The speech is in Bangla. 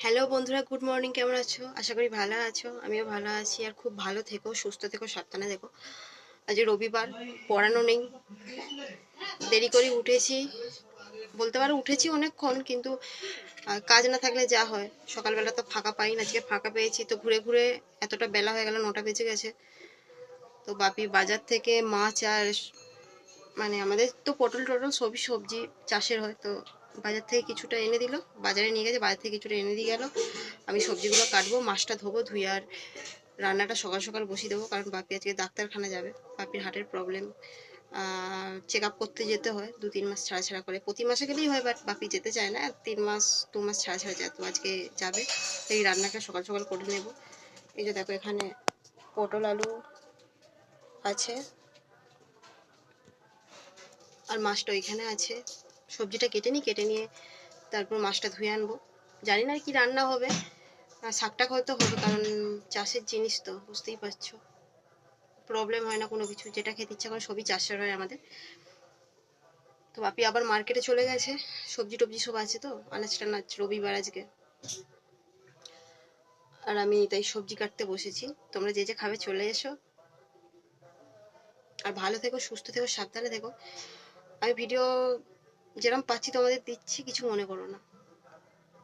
হ্যালো বন্ধুরা গুড মর্নিং কেমন আছো? আশা করি ভালো আছো, আমিও ভালো আছি, আর খুব ভালো থেকো, সুস্থ থেকো, সাবধানে থেকো। আজ রবিবার, পড়ানো নেই। দেরি করে উঠেছি। বলতে পারো উঠেছি অনেকক্ষণ, কিন্তু কাজ না থাকলে যা হয়। সকালবেলা তো ফাঁকা পাই না আজকে ফাঁকা পেয়েছি। তো ঘুরে ঘুরে এতটা বেলা হয়ে গেল, নটা বেজে গেছে। তো বাপি বাজার থেকে মাছ আর মানে আমাদের তো পটল টটল সবই সবজি চাষের হয়, তো বাজার থেকে কিছুটা এনে দিল, বাজারে নিয়ে গেছে, বাজার থেকে কিছুটা এনে দিয়ে গেল। আমি সবজিগুলো কাটবো, মাছটা ধোবো, ধুয়ে আর রান্নাটা সকাল সকাল বসিয়ে দেবো, কারণ বাপি আজকে ডাক্তারখানা যাবে। বাপির হার্টের প্রবলেম চেক আপ করতে যেতে হয়, দু তিন মাস ছাড়া ছাড়া করে। প্রতি মাসে গেলেই হয় বাট বাপি যেতে চায় না। তিন মাস, দু মাস ছাড়া ছাড়া যায় তো আজকে যাবে। এই রান্নাটা সকাল সকাল করে নেব। এই যে দেখো, এখানে পটল আলু আছে। আর মাছটা ওইখানে আছে। সবজিটা কেটে নিই, কেটে নিয়ে তারপর মাছটা ধুয়ে আনব। জানি না কি রান্না হবে। শাকটা হয়তো হবে, কারণ চাষের জিনিস তো, বুঝতেই পারছ। প্রবলেম হয় না কোনো কিছু, যেটা খেতে ইচ্ছা করে সবই চাষের হয় আমাদের। তো বাপি আবার মার্কেটে চলে গেছে, সবজি টবজি সব আছে তো, আনাজ টানাজ, রবিবার আজকে। আর আমি তাই সবজি কাটতে বসেছি। তোমরা যে যে খাবে চলে এসো। আর ভালো থেকো, সুস্থ থেকো, সাবধানে থেকো। আমি ভিডিও যেরকম পাচ্ছি তোমাদের দিচ্ছি কিছু মনে করো না।